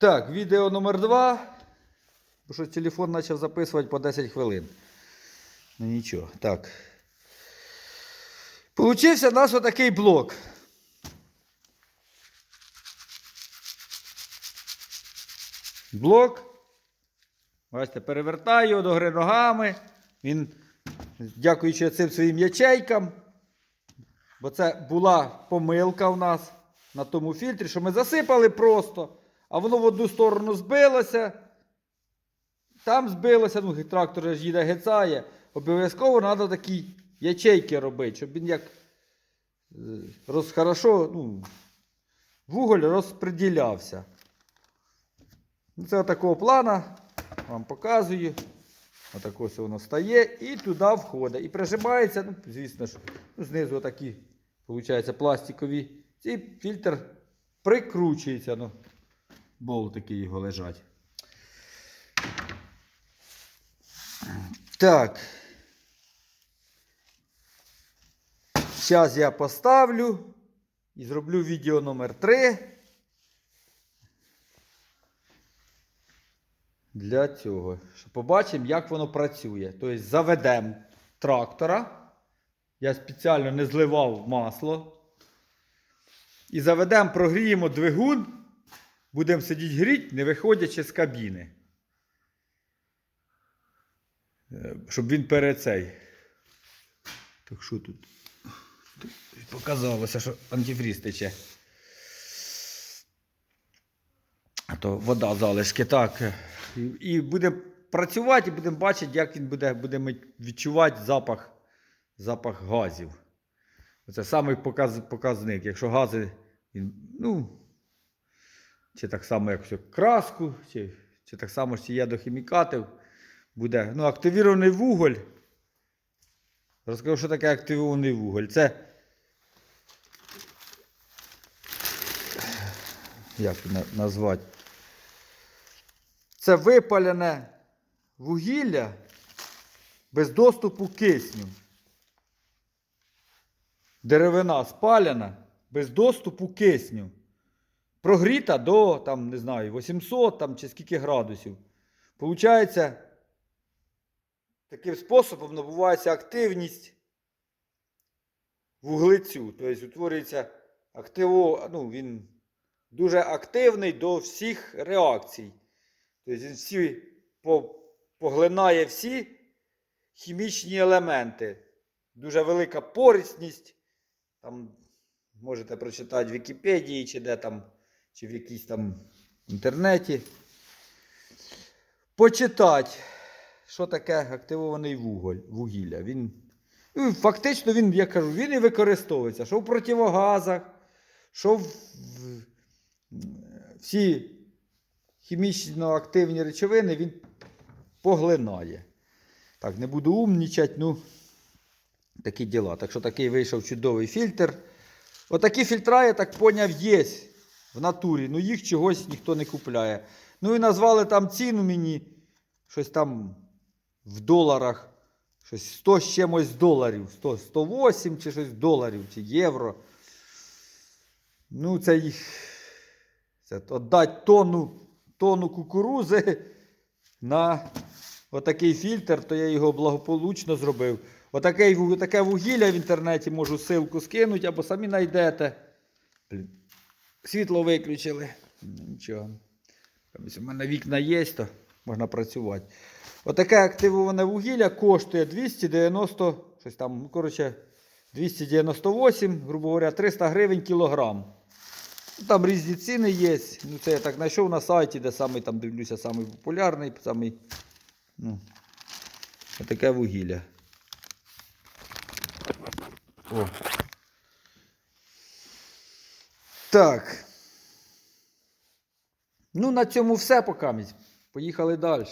Так, відео номер два. Бо що телефон почав записувати по 10 хвилин. Ну нічого. Так. Получився у нас отакий блок. Блок. Бачите, перевертаю його до гри ногами. Він, дякуючи цим своїм ячейкам. Бо це була помилка в нас на тому фільтрі, що ми засипали просто, а воно в одну сторону збилося. Там збилося, ну трактор ж їде гецає. Обов'язково треба такі ячейки робити, щоб він як е, роз, хорошо, ну, вуголь розподілявся. Ну, Це такого плана. Вам показую. Отак ось воно стає і туди входить. І прижимається, ну, звісно ж, ну, знизу такі, виходить, пластикові. І фільтр прикручується. Ну, болтики його лежать. Так. Зараз я поставлю і зроблю відео номер 3. Для цього. Що побачимо, як воно працює. Тобто заведемо трактора. Я спеціально не зливав масло. І заведемо, прогріємо двигун. Будемо сидіти гріти, не виходячи з кабіни. Е, Щоб він перед цей. Так що тут? Показалося, що антифріз тече. А то вода залишки. Так. І будемо працювати, і будемо бачити, як він буде, будемо відчувати запах, запах газів. Це самий показ, показник. Якщо гази, він, ну, чи так само, як краску, чи, чи так само, чи є буде. Ну, активірований вуголь. Розкажу, що таке активований вуголь. Це. Як назвати? Це випалене вугілля без доступу кисню. Деревина спалена без доступу кисню. Прогріта до, там, не знаю, 800 там, чи скільки градусів. Получається, таким способом набувається активність вуглецю. Тобто утворюється активо, ну, він дуже активний до всіх реакцій. Тобто він всі по- поглинає всі хімічні елементи. Дуже велика порісність. Там можете прочитати в Вікіпедії, чи де там, чи в якійсь там інтернеті. Почитати, що таке активований вуголь, вугілля. Він, ну, фактично, він, я кажу, він і використовується. Що в противогазах, що в, в всі хімічно активні речовини він поглинає. Так, не буду умнічати, ну, такі діла. Так що такий вийшов чудовий фільтр. Отакі фільтра, я так поняв, є в натурі. Ну їх чогось ніхто не купляє. Ну і назвали там ціну мені щось там в доларах. Щось 100 з чимось доларів. 100, 108 чи щось доларів, чи євро. Ну, це їх. Це отдать тонну, тонну кукурузи на отакий фільтр, то я його благополучно зробив. Отакий, ву- таке вугілля в інтернеті можу ссылку скинути або самі знайдете. Світло виключили. Нічого. В мене вікна є, то можна працювати. Отаке активоване вугілля коштує 290, щось там, ну, коротше, 298, грубо говоря, 300 гривень кілограм. Ну, Там різні ціни є. Ну, це я так знайшов на сайті, де самий там дивлюся, самий популярний, самий. Ну, таке вугілля. О. Так. Ну, на цьому все поки. Поїхали далі.